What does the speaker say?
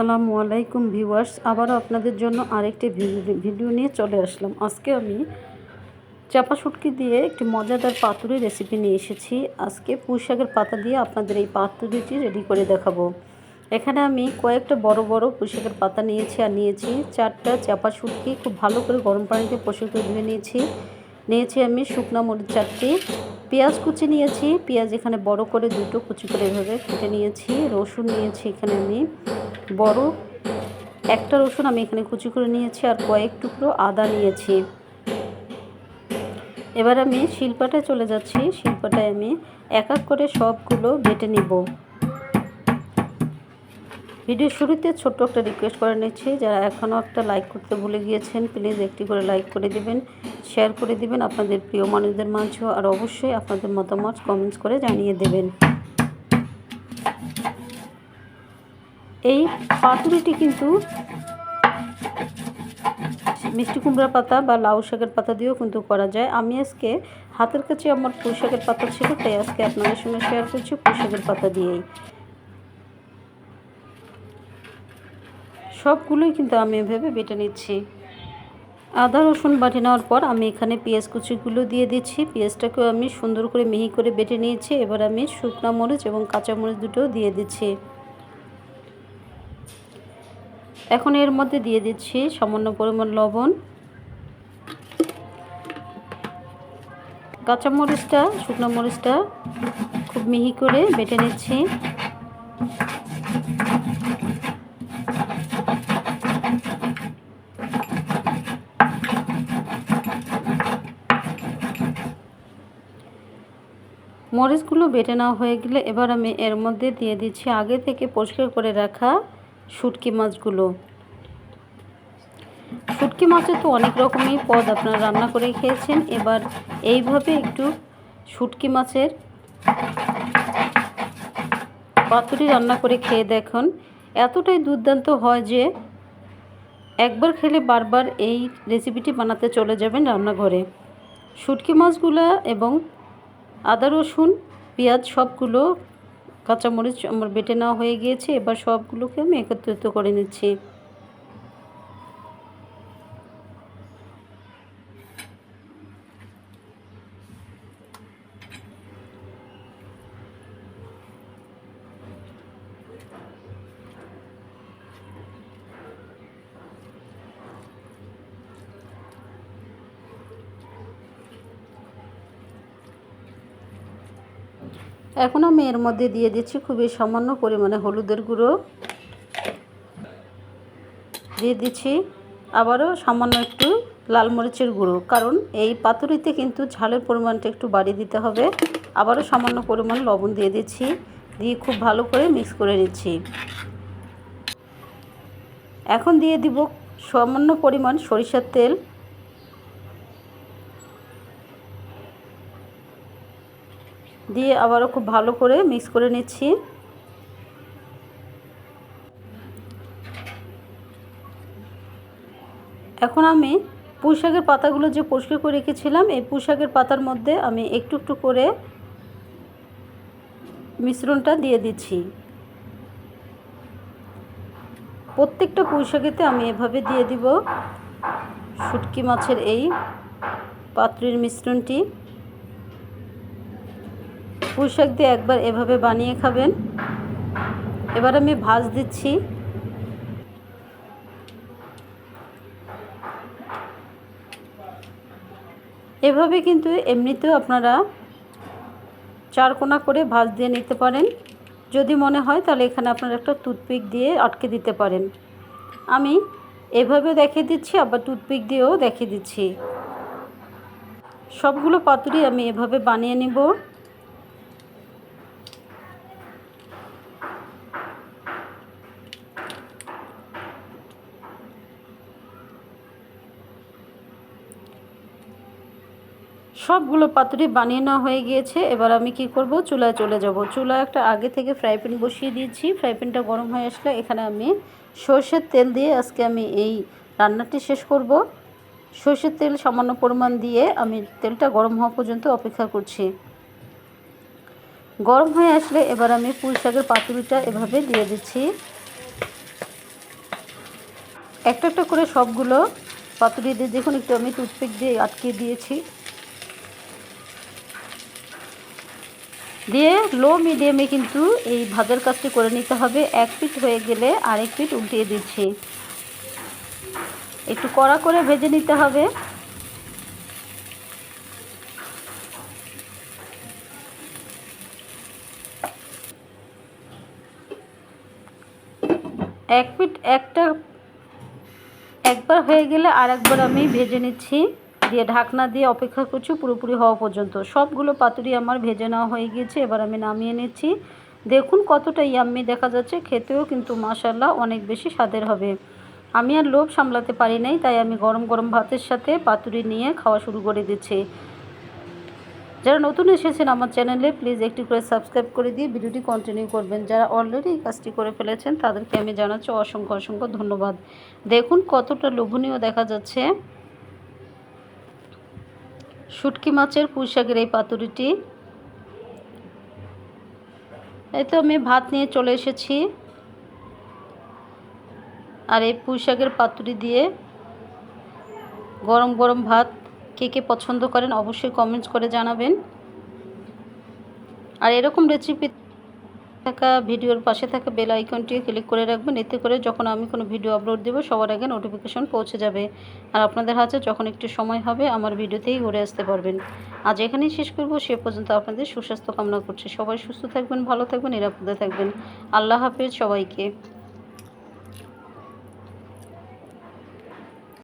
আসসালামু আলাইকুম ভিউয়ার্স, আবারও আপনাদের জন্য আরেকটি ভিডিও নিয়ে চলে আসলাম। আজকে আমি চাপা শুটকি দিয়ে একটি মজাদার পাতুরি রেসিপি নিয়ে এসেছি। আজকে পুঁই শাকের পাতা দিয়ে আপনাদের এই পাতুরিটি রেডি করে দেখাবো। এখানে আমি কয়েকটা বড় বড় পুঁই শাকের পাতা নিয়েছি আর নিয়েছি চারটা চাপা শুটকি, খুব ভালো করে গরম পানিতে করে ধুয়ে নিয়েছি। নিয়েছি আমি শুকনো মরিচ চারটি, পেঁয়াজ কুচি নিয়েছি, পেঁয়াজ এখানে বড় করে দুটো কুচি করে এভাবে কেটে নিয়েছি, রসুন নিয়েছি এখানে আমি। বড়। একটা রসুন আমি এখানে কুচি করে নিয়েছি আর কয়েক টুকরো আদা নিয়েছি। এবার আমি শিলপাটায় চলে যাচ্ছি। শিলপাটায় আমি এক এক করে সবগুলো বেটে নিব। ভিডিও শুরুতে ছোট্ট একটা রিকোয়েস্ট করে নিচ্ছি। যারা এখনও একটা লাইক করতে ভুলে গিয়েছেন প্লিজ একটি করে লাইক করে দিবেন শেয়ার করে দিবেন। আপনাদের প্রিয় মানুষদের মাঝেও আর অবশ্যই আপনাদের মতামত কমেন্টস করে জানিয়ে দেবেন। এই পাতুরিটি কিন্তু মিষ্টি কুমড়া পাতা বা লাউ শাকের পাতা দিয়েও কিন্তু করা যায়। আমি আজকে হাতের কাছে আমার পুঁই শাকের পাতা ছিল, তাই আজকে আপনাদের সঙ্গে শেয়ার করছি পুঁই শাকের পাতা দিয়েই। সবগুলোই কিন্তু আমি এভাবে বেটে নিচ্ছি। আদা, রসুন বাটি নেওয়ার পর আমি এখানে পেঁয়াজ কুচিগুলো দিয়ে দিচ্ছি। পেঁয়াজটাকেও আমি সুন্দর করে মিহি করে বেটে নিয়েছি। এবার আমি শুকনা মরিচ এবং কাঁচা মরিচ দুটো দিয়ে দিচ্ছি। এখন এর মধ্যে দিয়ে দিচ্ছি সামান্য পরিমাণ লবণ। কাঁচা মরিচটা, শুকনো মরিচটা খুব মিহি করে বেটে নিচ্ছি। মরিচগুলো বেটে নেওয়া হয়ে গেলে এবার আমি এর মধ্যে দিয়ে দিচ্ছি আগে থেকে পরিষ্কার করে রাখা শুটকি মাছগুলো। শুটকি মাছের তো অনেক রকমই পদ আপনারা রান্না করে খেয়েছেন। এবার এইভাবে একটু শুটকি মাছের পাতুরি রান্না করে খেয়ে দেখুন। এতটাই দুর্দান্ত হয় যে একবার খেলে বারবার এই রেসিপিটি বানাতে চলে যাবেন রান্নাঘরে। শুটকি মাছগুলো এবং আদা রসুন, পেঁয়াজ সবগুলো কাঁচামরিচ আমার বেটে নেওয়া হয়ে গিয়েছে এবার সবগুলোকে আমি একত্রিত করে নিচ্ছি। এখন আমি এর মধ্যে দিয়ে দিচ্ছি খুবই সামান্য পরিমাণে হলুদের গুঁড়ো। দিয়ে দিচ্ছি আবারও সামান্য একটু লাল মরিচের গুঁড়ো, কারণ এই পাতুরিতে কিন্তু ঝালের পরিমাণটা একটু বাড়িয়ে দিতে হবে। আবারও সামান্য পরিমাণ লবণ দিয়ে দিচ্ছি, দিয়ে খুব ভালো করে মিক্স করে নিচ্ছি। এখন দিয়ে দিব সামান্য পরিমাণ সরিষার তেল। দিয়ে আবারও খুব ভালো করে মিক্স করে নিচ্ছি। এখন আমি পুঁই শাকের পাতাগুলো যে পরিষ্কার করে রেখেছিলাম, এই পুঁই শাকের পাতার মধ্যে আমি একটু একটু করে মিশ্রণটা দিয়ে দিচ্ছি। প্রত্যেকটা পুঁই শাকেতে আমি এভাবে দিয়ে দিব। শুটকি মাছের এই পাত্রের মিশ্রণটি। পুঁই শাক দিয়ে একবার এভাবে বানিয়ে খাবেন। এবার আমি ভাজ দিচ্ছি। এভাবে কিন্তু এমনিতেও আপনারা চারকোনা করে ভাজ দিয়ে নিতে পারেন। যদি মনে হয় তাহলে এখানে আপনারা একটা টুথপিক দিয়ে আটকে দিতে পারেন। আমি এভাবে দেখে দিচ্ছি, আবার টুথপিক দিয়েও দেখিয়ে দিচ্ছি। সবগুলো পাতুরি আমি এভাবে বানিয়ে নিব। সবগুলো পাতুরি বানিয়ে নেওয়া হয়ে গিয়েছে। এবার আমি কি করব? চুলায় চলে যাব। চুলায় একটা আগে থেকে ফ্রাই প্যান বসিয়ে দিয়েছি। ফ্রাই প্যানটা গরম হয়ে আসলে এখানে আমি সর্ষের তেল দিয়ে আজকে আমি এই রান্নাটি শেষ করব। সর্ষের তেল সামান্য পরিমাণ দিয়ে আমি তেলটা গরম হওয়া পর্যন্ত অপেক্ষা করছি। গরম হয়ে আসলে এবার আমি পুঁই শাকের পাতুরিটা এভাবে দিয়ে দিচ্ছি। একটা একটা করে সবগুলো পাতুরি দিয়ে দেখুন, একটু আমি টুথপিক দিয়ে আটকে দিয়েছি। দিয়ে লো মিডিয়ামে কিন্তু এই ভাজার কাজটি করে নিতে হবে। এক পিঠ হয়ে গেলে আরেক পিঠ উল্টিয়ে দিচ্ছি। একটু কড়া করে ভেজে নিতে হবে। এক পিঠ একটা একবার হয়ে গেলে আর একবার আমি ভেজে নিচ্ছি। দিয়ে, ঢাকনা দিয়ে অপেক্ষা করছি, পুরোপুরি হওয়া পর্যন্ত। সবগুলো পাতুরি আমার ভেজে নেওয়া হয়ে গিয়েছে, এবার আমি নামিয়ে নিচ্ছি। দেখুন কতটা ইয়াম্মি দেখা যাচ্ছে, খেতেও কিন্তু মাসাল্লাহ অনেক বেশি স্বাদের হবে। আমি আর লোভ সামলাতে পারি নাই, তাই আমি গরম গরম ভাতের সাথে পাতুরি নিয়ে খাওয়া শুরু করে দিচ্ছি। যারা নতুন এসেছেন আমার চ্যানেলে, প্লিজ একটি করে সাবস্ক্রাইব করে দিয়ে ভিডিওটি কন্টিনিউ করবেন। যারা অলরেডি কাজটি করে ফেলেছেন, তাদেরকে আমি জানাচ্ছি অসংখ্য অসংখ্য ধন্যবাদ। দেখুন কতটা লোভনীয় দেখা যাচ্ছে। শুটকি মাছের পুঁইশাকের এই পাতুরিটি। এই তো আমি ভাত নিয়ে চলে এসেছি। আর এই পুঁইশাকের পাতুরি দিয়ে গরম গরম ভাত কে কে পছন্দ করেন অবশ্যই কমেন্টস করে জানাবেন। আর এরকম রেসিপি থাকা ভিডিওর পাশে থাকা বেল আইকনটিও ক্লিক করে রাখবেন। এতে করে যখন আমি কোনো ভিডিও আপলোড দেবো, সবার আগে নোটিফিকেশন পৌঁছে যাবে। আর আপনাদের হাতে যখন একটু সময় হবে, আমার ভিডিওতেই ঘুরে আসতে পারবেন। আজ এখানেই শেষ করব। সে পর্যন্ত আপনাদের সুস্বাস্থ্য কামনা করছি। সবাই সুস্থ থাকবেন, ভালো থাকবেন, নিরাপদে থাকবেন। আল্লাহ হাফেজ সবাইকে।